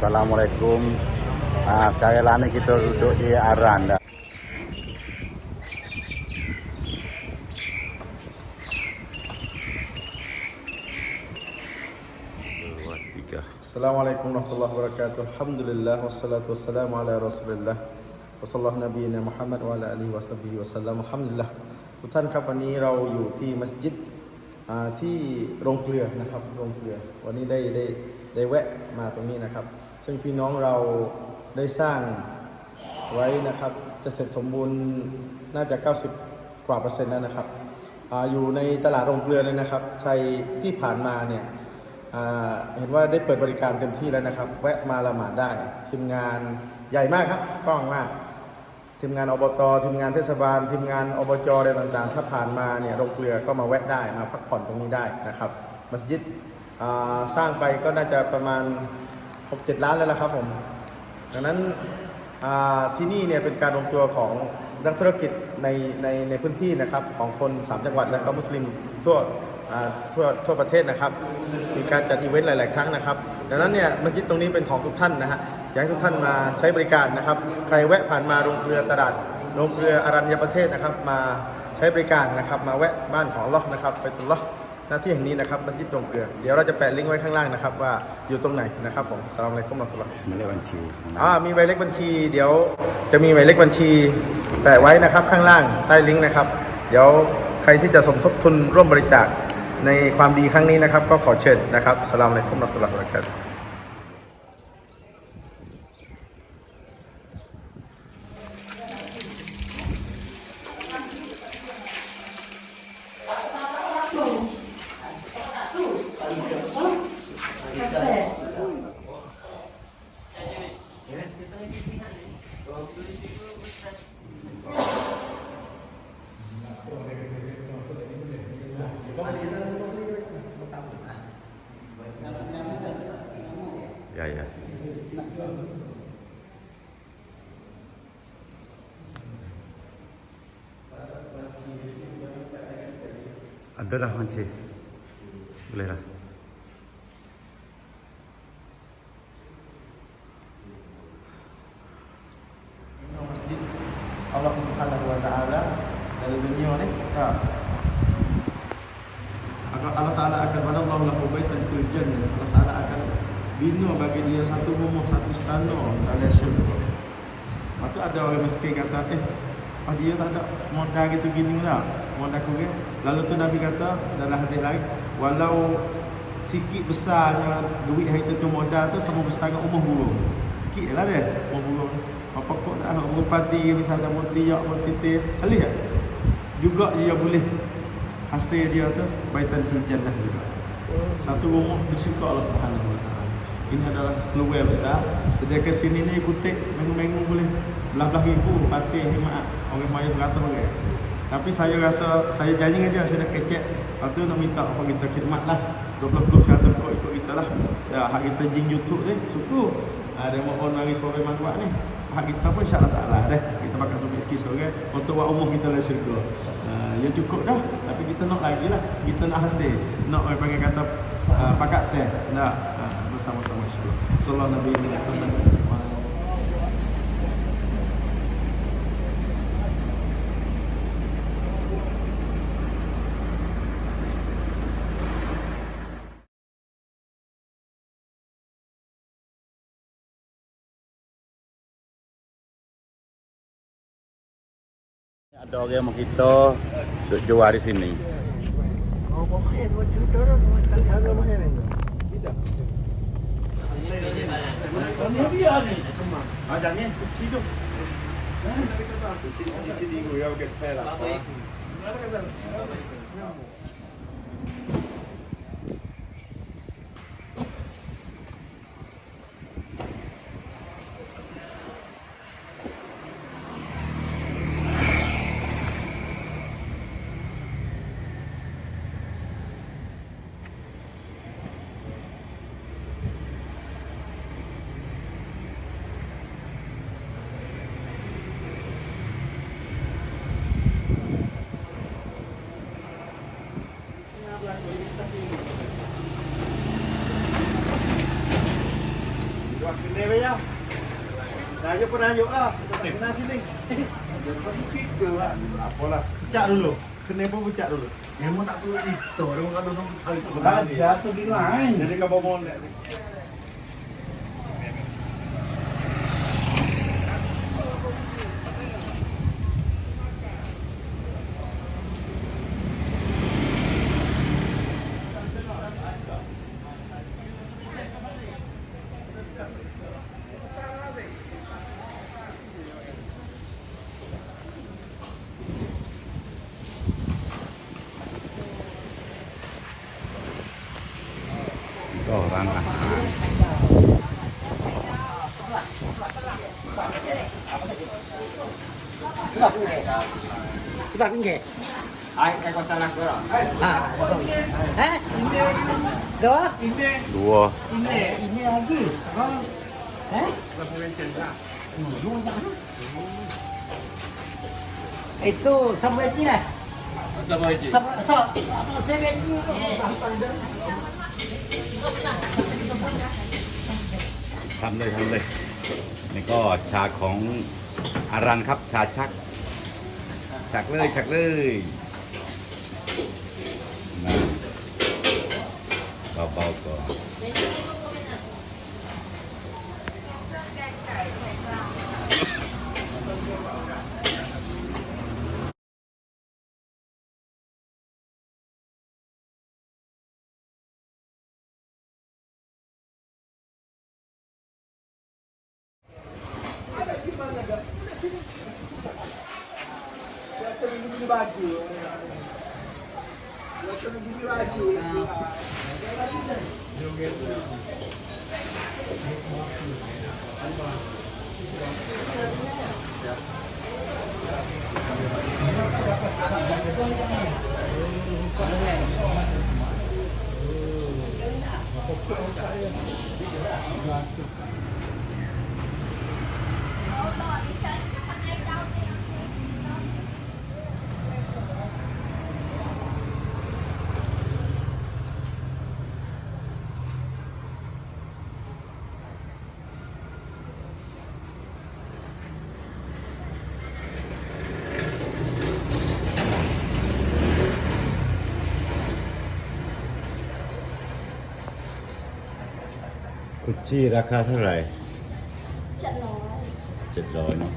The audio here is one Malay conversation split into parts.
Assalamualaikum. Ah, sekarang lah ni kita duduk di Aran dah. Dua, tiga. Assalamualaikum warahmatullahi wabarakatuh. Alhamdulillah wassalatu wassalamu ala Rasulillah. Wassallallahu nabiyina Muhammad wa ala alihi washabihi wasallam. Alhamdulillah. ทุกท่านครับวันนี้เราอยู่ที่มัสยิดอ่าที่โรงเกลือนะครับโรงเกลือ วันนี้ได้ได้ได้แวะมาตรงนี้นะครับ ซึ่งพี่น้องเราได้สร้างไว้นะครับ จะเสร็จสมบูรณ์น่าจะ 90 กว่าเปอร์เซ็นต์แล้วนะครับออยู่ในตลาดโรงเกลือเลยนะครับ ใครที่ผ่านมาเนี่ยเห็นว่าได้เปิดบริการเต็มที่แล้วนะครับ แวะมาละหมาดได้ ทีมงานใหญ่มากครับกว้างมาก ทีมงานอบต ทีมงานเทศบาล ทีมงานอบจอะไรต่างๆ ถ้าผ่านมาเนี่ยโรงเกลือก็มาแวะได้มาพักผ่อนตรงนี้ได้นะครับ มัสยิดสร้างไปก็น่าจะประมาณ 6-7ล้านแล้วละครับผมดังนั้นที่นี่เนี่ยเป็นการรวมตัวของนักธุรกิจในในในพื้นที่นะครับของคน 3 จังหวัดและก็มุสลิมทั่วทั่วทั่วประเทศนะครับ มีการจัดอีเวนต์หลาย ๆ ครั้งนะครับ ดังนั้นเนี่ยมัสยิดตรงนี้เป็นของทุกท่านนะฮะอยากให้ทุกท่านมาใช้บริการนะครับ ใครแวะผ่านมาโรงเกลือตลาดโรงเกลืออารัญญประเทศนะครับ มาใช้บริการนะครับ มาแวะบ้านของลลอฮ์นะครับไปตุลลอฮ์ หน้าที่แห่งนี้นะครับมัสยิดโรงเกลือ เดี๋ยวเราจะแปะลิงก์ไว้ข้างล่างนะครับ ว่าอยู่ตรงไหนนะครับผมสลามอะลัยกุมวะเราะห์มะตุลลอฮ์ Melihat banci. อ่ามีหมายเลขบัญชี เดี๋ยวจะมีหมายเลขบัญชี แปะไว้นะครับข้างล่างใต้ลิงก์นะครับ เดี๋ยวใครที่จะสมทบทุนร่วมบริจาคในความดีครั้งนี้นะครับ ก็ขอเชิญนะครับสลามอะลัยกุมวะเราะห์มะตุลลอฮ์วะบะเรา Ya, ya. Ada dah banci. Boleh lah. Allah Subhanahu wa taala dari dunia ni ha. Agar Allah Taala akan pada Allah lahu jannah Allah Taala akan bina bagi dia satu rumah satu istana syurga Maka ada orang miskin kata eh oh dia tak ada modal gitu gini lah modal kurang lalu tu Nabi kata dalam hadis lain walau sikit besarnya duit yang kita tu modal tu sama besar dengan umur burung. Sikit lah dia umur burung. Apa kok tak nak merpati misalnya mutiak mutitir boleh tak? Juga dia boleh hasil dia tu baitan fil jannah juga satu rumah disuka Allah Subhanahu wa taala ini adalah peluang besar. Sejak ke sini ni kutip mengu-mengu boleh. Belah-belah ribu pati himat orang maya beratus orang. Tapi saya rasa saya janji aja saya nak kecek. Lepas tu nak minta apa kita khidmat lah. 20 kub 100 kub ikut kita lah. Ya, hak kita jing YouTube ni syukur. Ada yang mohon mari sore manduak ni. Hak kita pun insyaAllah ta'ala dah pakai topik sikit sore untuk buat umur kita lah syurga. Uh, ya cukup dah. Tapi kita nak lagi lah. Kita nak hasil. Nak orang panggil kata uh, pakat teh. Nak uh, bersama-sama insyaAllah Sallallahu Nabi Muhammad Ada orang yang kita duk jual di sini. Lah. Ayo perayo lah. Nasi ding. Apa lah? Eh. Cak dulu. Kenapa bucak dulu? Dia tak perlu itu. Orang kalau nak jatuh di lain. Eh. Jadi kamu mau nak? Ustaz Pinggir? Ai, kau kau salah kau. Ah, eh? Ini. Kau? Ini. Dua. Ini, ini lagi. Kau? Eh? Itu sama Haji lah. Sama Haji. Sama sama apa saya Haji. Tham đây, tham đây. นี่ก็ชาของอารันครับ ชาชัก ชักเลยชักเลยนะเบาๆก่อน baju. Macam gigi baju. คุชชี่ราคาเท่าไหร่เจ็ดร้อยเจ็ดร้อยเนาะ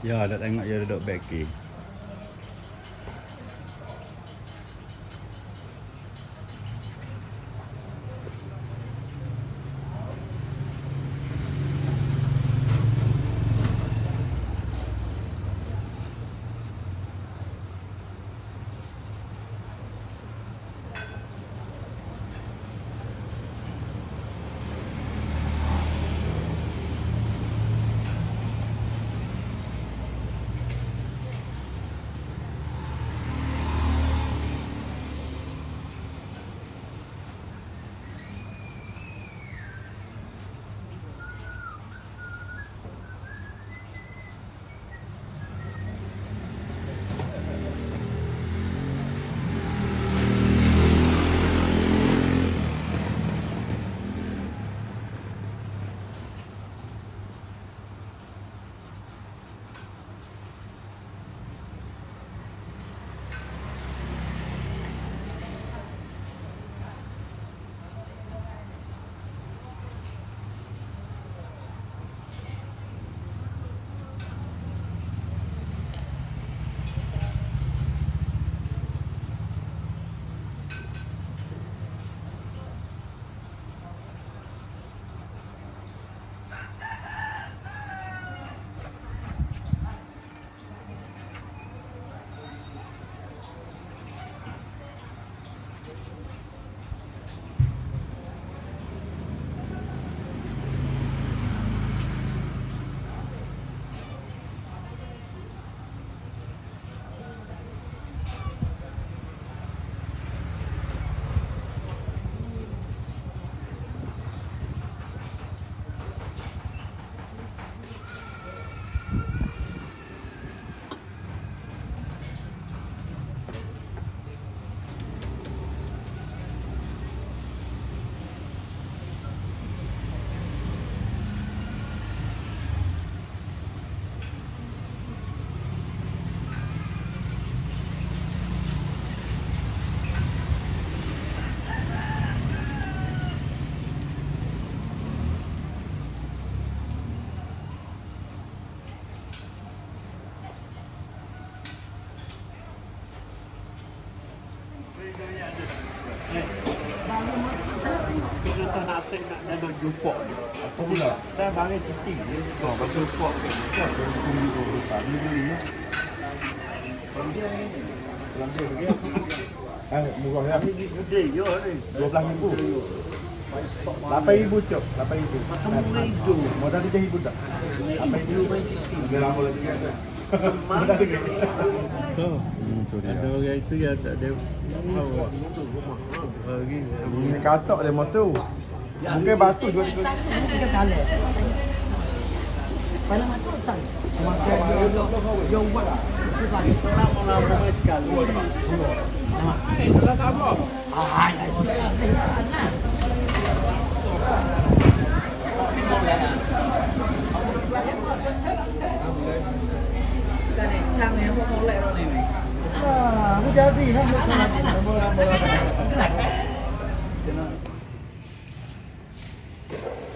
Ya, dah tengok dia duduk beki. Kita jupok je. Apa pula? Dah bagi titik je. Oh, bagi jupok je. Jupok je. Kumi tu. Tadi beli ya. Eh, murah ya. Ini gede je ni. 12 ribu. 8 ribu cok. 8 ribu. ribu. Modal 3 ribu tak? 8 ribu. Biar lama lagi kan. Modal 3 ribu. Tu. Ada orang itu ya tak ada tahu. Lagi. Ini katok dia motor. Bukan batu dua tiga. Ini tiga kali. Paling batu sang. Makan yang buat. Kita melampau sekali. Hai, telah kamu. Ah, ya sudah. Cái này trang này không có lệ đâu này này. À, không giá gì hết. Cái này, cái này. Thank you.